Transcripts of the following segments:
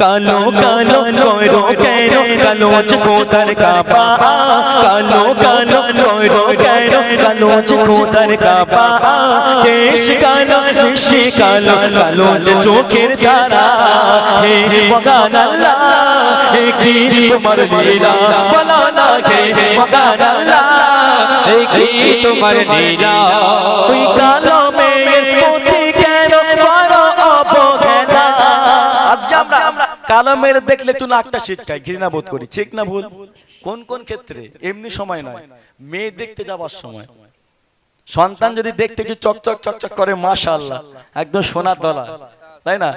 কালো কালো কইরো কেন কালোচ খোদার কাবা কালো কালো কইরো কেন কালোচ খোদার কাবা কেশ কালো নিশি কালো কালোচ চোখের তারা হে মগান আল্লাহ হে কি তোমার লীলা বলো না হে মগান আল্লাহ হে কি তোমার লীলা ওই কালো মেয়ের প্রতি কেন বড় অবহেলা আজকে আমরা কালো মেয়ের দেখলে একটু নাকটা শিটকাই ঘৃণা বোধ করি। ঠিক না ভুল? কোন কোন ক্ষেত্রে? এমনি সময় নয়। মেয়ে দেখতে যাবার সময়। সন্তান যদি দেখতে একটু চকচক চকচক করে, মাশাআল্লাহ, একদম সোনার দলা। তাই না?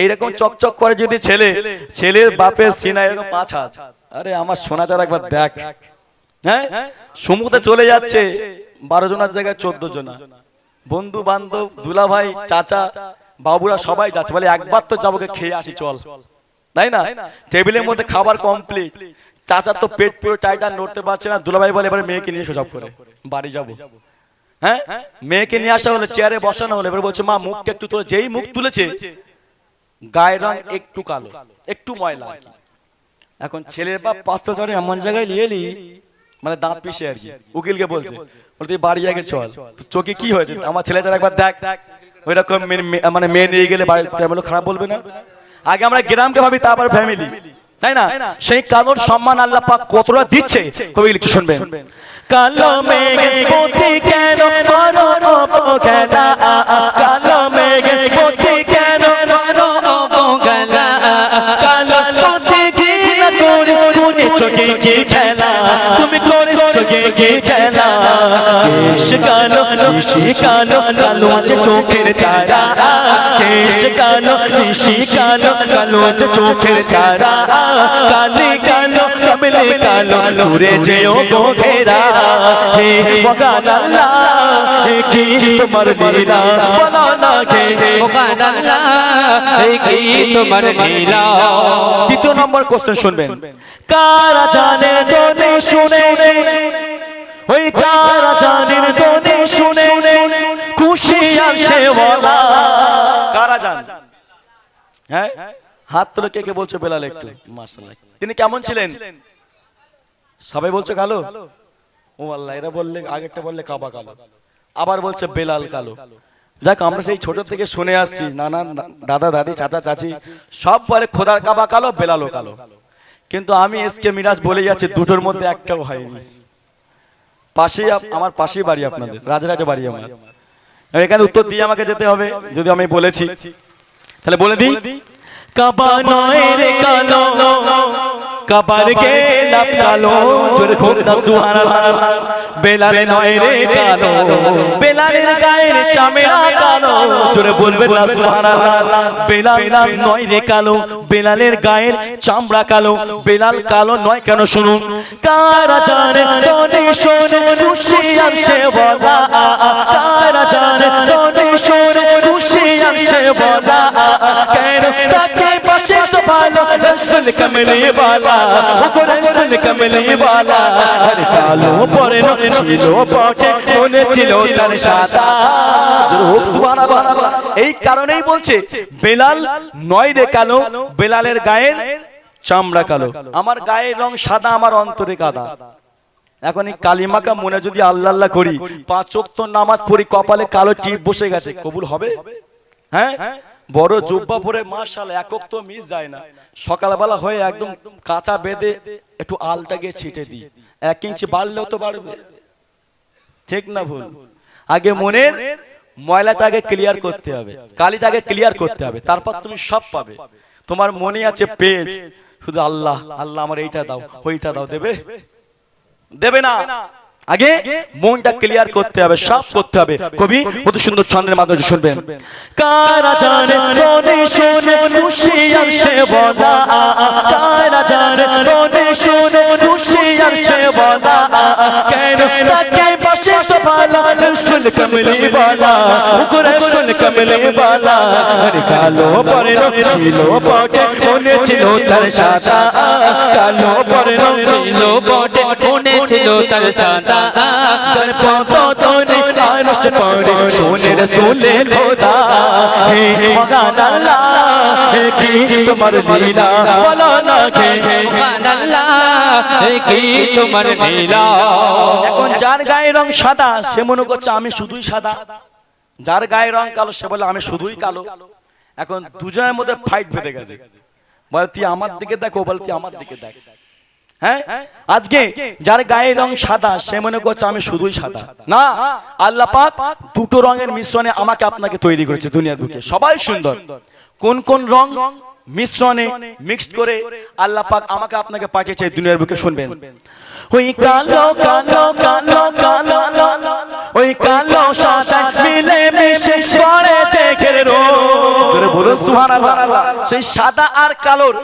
এইরকম চকচক করে যদি ছেলে, ছেলের বাপের সিনা এরকম পাঁচ হাত। আরে আমার সোনাটার একবার দেখ। হ্যাঁ? সমুদ্রে চলে যাচ্ছে, বারো জনের জায়গায় চোদ্দ জনা। বন্ধু বান্ধব দুলা ভাই চাচা, বাবুরা সবাই যাচ্ছে। বলে একবার তো যাব খেয়ে আসি, চল। তাই না? টেবিলের মধ্যে খাবার কমপ্লিট চাচা তো পেট পুরো টাইট আর নড়তে পারছে না। দুলাভাই বলে, এবারে মেয়েকে নিয়ে সব করে। বাড়ি যাব। হ্যাঁ? মেয়েকে নিয়ে আসা হলো চেয়ারে বসানো হলো। এবার বলছে, মা, মুখটা একটু তুলে। যেই মুখ তুলেছে, গায়ের রং একটু কালো, একটু ময়লা এখন ছেলের বাপ পাঁচটা ধরে এমন জায়গায় নিয়ে এলি মানে দাঁত পিষে আর কি। উকিলকে বলছে বলতে বাড়ি আগে চল। চোখে কি হয়েছে? আমার ছেলেটার একবার দেখ। ওইরকম মানে মেয়ে নিয়ে গেলে ফ্যামিলি খারাপ বলবে না? আগে আমরা গ্রামকে ভাবি তারপর ফ্যামিলি তাই না? সেই কালোর সম্মান আল্লাহ পাক কতটা দিচ্ছে? কবি লিখতে শুনবেন। কালো মেঘে কেন করো অবহেলা তুমি করে চোখে কি খেলা কেশ কালো নিশি কালো কালো যে চোখের তারা কেশ কালো নিশি কালো কালো যে চোখের তারা কালি কালো কমলে কালো দূরে যেও গো ঘেরা হে মগান আল্লাহ হে কি তোমার লীলা বলো না কে মোকান আল্লাহ এই কি তোমার নীলা দ্বিতীয় নম্বর কোশ্চেন শুনবেন কারা জানে শুনে ওই তোনে শুনে খুশি আসে বলা। কারা জান? হ্যাঁ? হাত তুলে কে কে বলছে বেলাল একটু? মার্শাল্লাহ তিনি কেমন ছিলেন? সবাই বলছে কালো? ও আল্লাহ এরা বললে আগেরটা বললে কাবা কালো। আবার বলছে বেলাল কালো। যাক আমরা সেই ছোট থেকে শুনে আসছি। নানা দাদা দাদি চাচা চাচি সব বলে খোদার কাবা কালো বেলালও কালো। কিন্তু আমি এসকে মিরাজ বলে যাচ্ছি দুটোর মধ্যে একটাও হয়নি। পাশেই আমার পাশেই বাড়ি আপনাদের রাজরাজা বাড়ি আমার। এখানে উত্তর দিয়ে আমাকে যেতে হবে যদি আমি বলেছি। তাহলে বলে দিই। কাবা নয় রে কালো কাবার গে লাভ কালো, জোরে খুব না সুবহানাল্লাহ। বেলালে নয় রে কালো, বেলালের গায়ের চামড়া কালো, জোরে বলবেন না সুবহানাল্লাহ। বেলাল নয় রে কালো, বেলালের গায়ের চামড়া কালো, বেলাল কালো নয় কেন শুনুন? কারা জানে তোনে শোনে, খুশি আসে বলা। কারা জানে তোনে শোনে, খুশি আসে বলা। কেন তাকে তো হোক সুবহানাল্লাহ এই কারণেই বলছে বেলাল নয় রে কালো বেলালের গায়ের চামড়া কালো আমার গায়ের রং সাদা, আমার অন্তরে কাদা এখন এই কালিমাকা মনে যদি আল্লাহ আল্লাহ করি, পাঁচ ওয়াক্ত নামাজ পড়ি, কপালে কালো টিপ বসে গেছে, কবুল হবে? হ্যাঁ? বড় জুব্বা পরে মাশাল একক তো মিস যায় না। সকালবেলা হয়ে একদম কাঁচা বেঁধে একটু আলটা গিয়ে ছিটে দিই। এক ইঞ্চি বাড়লেও তো বাড়বে। ঠিক না ভুল? আগে মনের ময়লাটাকে ক্লিয়ার করতে হবে। কালিটাকে ক্লিয়ার করতে হবে। তারপর তুমি সব পাবে। তোমার মনে আছে পেজ শুধু আল্লাহ আল্লাহ আমার এইটা দাও, ওইটা দাও, দেবে? দেবে না? আগে মনটা ক্লিয়ার করতে হবে সব করতে হবে। কবি কত সুন্দর ছন্দের মাধ্যমে শুনবেন। কারা জানে তোনে শোনে খুশি আসে বলা কারা জানে তোনে শোনে খুশি আসে বলা কেন? তাকে পাশে তো ভালো রসুল কমলে বলা। উগর রসুল কমলে বলা। আরে কালো পরে ছিল পটে মনে ছিল তার সাদা। কালো পরে ছিল ছিল বটে মনে ছিল তার সাদা। যার পদ তোনে পড়ে শোনে রসুলে খোদা। হে মগান আল্লাহ হে কি তোমার লীলা? বলো না কে? মহান আল্লাহ এ কি তোমার লীলা? এখন যার গায়ের রং সাদা সে মনে করছে আমি শুধুই সাদা। যার গায়ের রং কালো সে বলে আমি শুধুই কালো। এখন দুজনের মধ্যে ফাইট বেঁধে গেছে। বলে তুই আমার দিকে দেখ ও বলে তুই আমার দিকে দেখ। হ্যাঁ? আজকে যার গায়ের রং সাদা, সে মনে করছে আমি শুধুই সাদা। না, আল্লাহ পাক দুটো রঙের মিশ্রণে আমাকে আপনাকে তৈরি করেছে দুনিয়ার বুকে। সবাই সুন্দর। কোন কোন রং মিশ্রণে মিক্সড করে আল্লাহ পাক আমাকে আপনাকে পাঠিয়েছে দুনিয়ার বুকে শুনবেন। ওই কালো কালো কালো কালো ওই কালো সাদা মিলে মিশে করে রো জোরে বলুন সুবহানাল্লাহ। সেই সাদা আর কালোর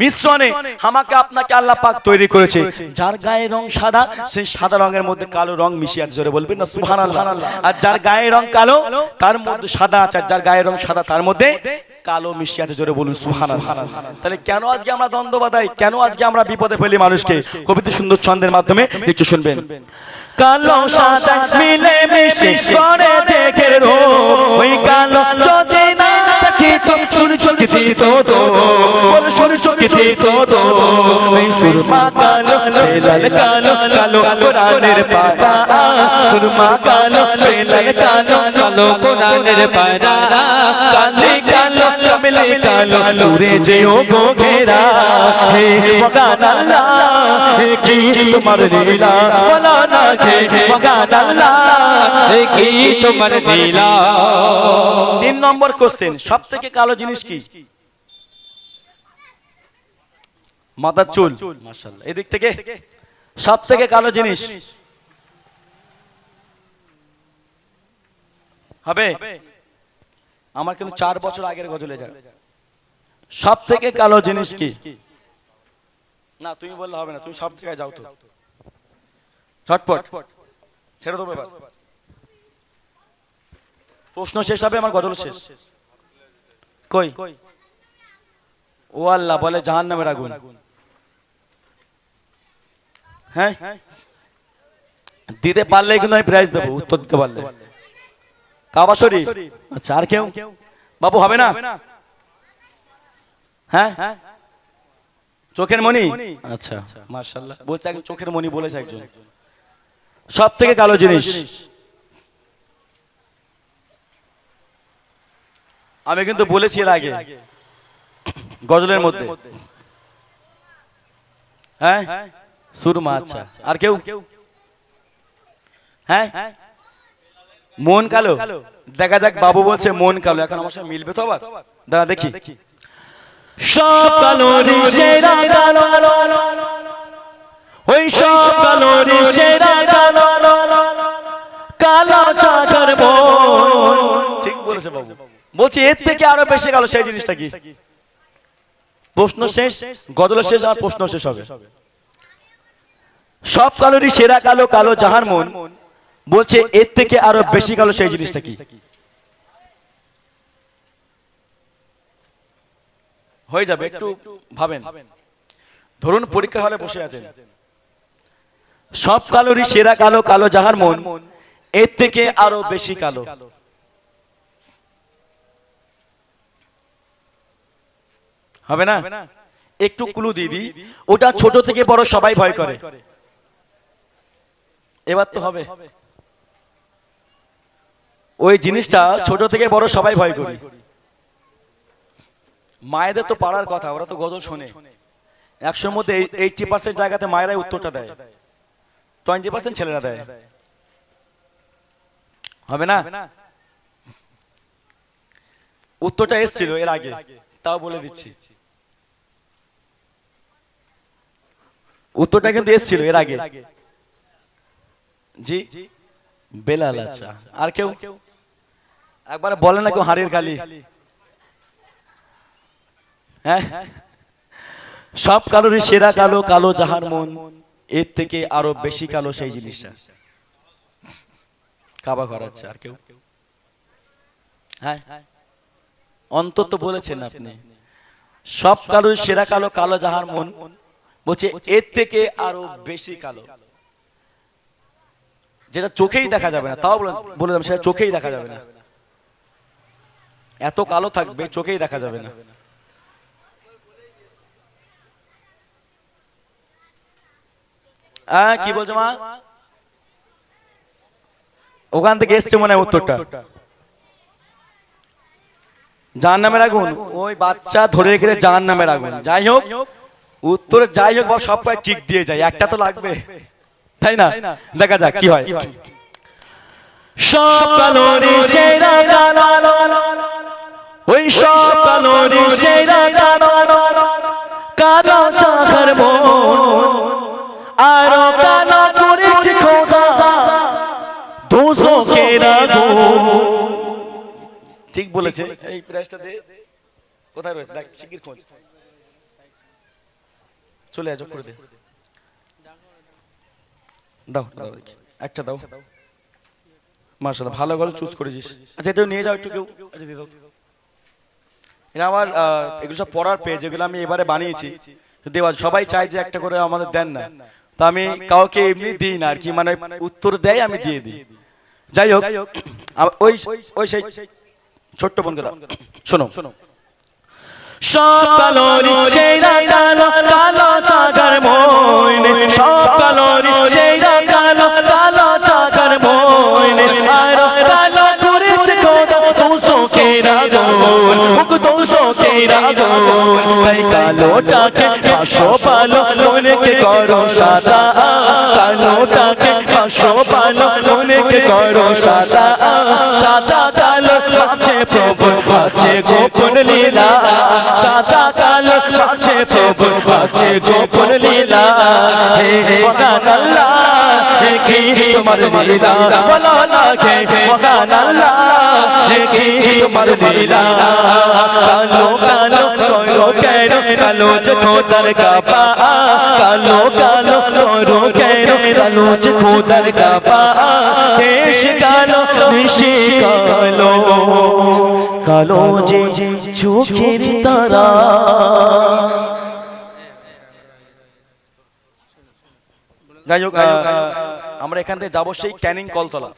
মিশ্রণে আমাকে আপনাকে আল্লাহ পাক তৈরি করেছে। যার গায়ের রং সাদা সেই সাদা রঙের মধ্যে কালো রং মিশিয়ে জোরে বলবেন না সুবহানাল্লাহ। আর যার গায়ের রং কালো তার মধ্যে সাদা আছে আর যার গায়ের রং সাদা তার মধ্যে কালো জোরে বলুন সুবহানাল্লাহ। তাহলে কেন আজকে আমরা দ্বন্দ্ব কেন আজকে আমরা বিপদে ফেলি মানুষকে? কবিতা সুন্দর ছন্দের মাধ্যমে একটু শুনবেন। কালো সাদা মিলে মিশে করে দেখে রো। ওই কালো যদি না থাকি তো শুনি চোখে তো তো। তিন নম্বর কোশ্চেন সব থেকে কালো জিনিস কি? মাথার চুল। মাশাআল্লাহ। এদিক থেকে সব থেকে কালো জিনিস। হবে? আমার কিন্তু চার বছর আগের গজলে যাবে সব থেকে কালো জিনিস কি? না তুমি বললে হবে না তুমি সব থেকে যাও তো। ঝটপট। ছেড়ে দেবো এবার। প্রশ্ন শেষ হবে আমার গজল শেষ। কই? ও আল্লাহ বলে জাহান নামের আগুন। হ্যাঁ? দিতে পারলে কিন্তু আমি প্রাইজ দেবো উত্তর দিতে পারলে। কাবা শরীফ? আচ্ছা আর কেউ? বাবু হবে না? হ্যাঁ? চোখের মনি আচ্ছা মার্শাল্লাহ বলছে একজন চোখের মনি বলেছে একজন। সব থেকে কালো জিনিস। আমি কিন্তু বলেছি এর আগে। গজলের মধ্যে। হ্যাঁ? সুরমা আচ্ছা। আর কেউ? হ্যাঁ? মন কালো? দেখা যাক বাবু বলছে মন কালো। এখন আমার সাথে মিলবে তো আবার? দাঁড়া দেখি। সব কালো সেরা কালো ওই সব কালো সেরা কালো কালো চাচার মন। ঠিক বলেছে বাবু। বলছি এর থেকে আরও বেশি কালো সেই জিনিসটা কি? প্রশ্ন শেষ গজল শেষ আর প্রশ্ন শেষ হবে। সব কালোরই সেরা কালো কালো জাহার মন। বলছে, এর থেকে আরও বেশি কালো সেই জিনিসটা কি? হয়ে যাবে, একটু ভাবেন। ধরুন পরীক্ষা হলে বসে আছেন। সব কালোরই সেরা কালো কালো যাহার মন, এর থেকে আরও বেশি কালো। হবে না? একটু ক্লু দিয়ে দিই। ওটা ছোট থেকে বড় সবাই ভয় করে। এবার তো হবে। ওই জিনিসটা ছোট থেকে বড় সবাই ভয় করি। মায়েদের তো পারার কথা ওরা তো গজল শোনে। একশোর মধ্যে এইটি পার্সেন্ট জায়গাতে মায়েরাই উত্তরটা দেয়। টোয়েন্টি পার্সেন্ট ছেলেরা দেয়। হবে না? উত্তরটা এসছিল এর আগে তাও বলে দিচ্ছি। উত্তরটা কিন্তু এসছিল এর আগে। জি বেলাল আচ্ছা। আর কেউ? একবার বলে না কেউ হাড়ির খালি হ্যাঁ? সব কালোরই সেরা কালো কালো যাহার মন। এর থেকে আরও বেশি কালো সেই জিনিসটা। কাবা করাচ্ছে আর কেউ? হ্যাঁ? অন্তত বলেছেন আপনি। সব কালোর সেরা কালো কালো যাহার মন। বলছে এর থেকে আরও বেশি কালো। যেটা চোখেই দেখা যাবে না, তাও বলে- বলে দিলাম সেটা চোখেই দেখা যাবে না। এত কালো থাকবে, চোখেই দেখা যাবে না। কি বলছো মা? ওখান থেকে এসছে মনে হয় উত্তরটা। যার নামের আগুন। ওই বাচ্চা ধরে রেখেছে জাহান নামের আগুন। যাই হোক, উত্তরে যাই হোক সব টিক দিয়ে যায়। একটা তো লাগবে। তাই না? দেখা যাক কি হয়। সব কালোরে সেরা ওই সব কালোরে সেরা মন আরও কালো করেছে খোদা। ঠিক বলেছে। এই প্রাইসটা দে। কোথায় রয়েছে? দেখ শিগগির খোঁজ। চলে আয় যোগ করে দে। দাও দাও দেখি একটা দাও। মার্শাল্লাহ ভালো ভালো চুজ করেছিস আচ্ছা এটাও নিয়ে যাও একটু কেউ। আচ্ছা দিয়ে দাও। এটা আমার এগুলো সব পড়ার পেজ এগুলো আমি এবারে বানিয়েছি। দেওয়া সবাই চায় যে একটা করে আমাদের দেন না তো আমি কাউকে এমনি দিই না আর কি মানে উত্তর দেয় আমি দিয়ে দিই। যাই হোক ওই ওই সেই ছোট্ট বোনকে দাও। শোনো। সকালরি সেরা গোল তাই কালোটাকে পাশো পালো, মনেকে করো সাদা। কালোটাকে পাশো পালো, মনেকে করো সাদা। সাদা কালো আছে প্রভু আছে গোপন লীলা, সাদা কালো আছে প্রভু আছে গোপন লীলা। হে মহান আল্লাহ, হে কি তোমার লীলা? বলো না কে মহান আল্লাহ, হে কি তোমার লীলা? কালো কালো, করো কেন? কালো যে খোদার কাবা কালো কালো, করো কেন? কালো যে খোদার কাবা দেশ কালো নিশি কালো? কালো যে চোখের তারা। যাই হোক আমরা এখান থেকে যাব সেই ক্যানিং কলতলা।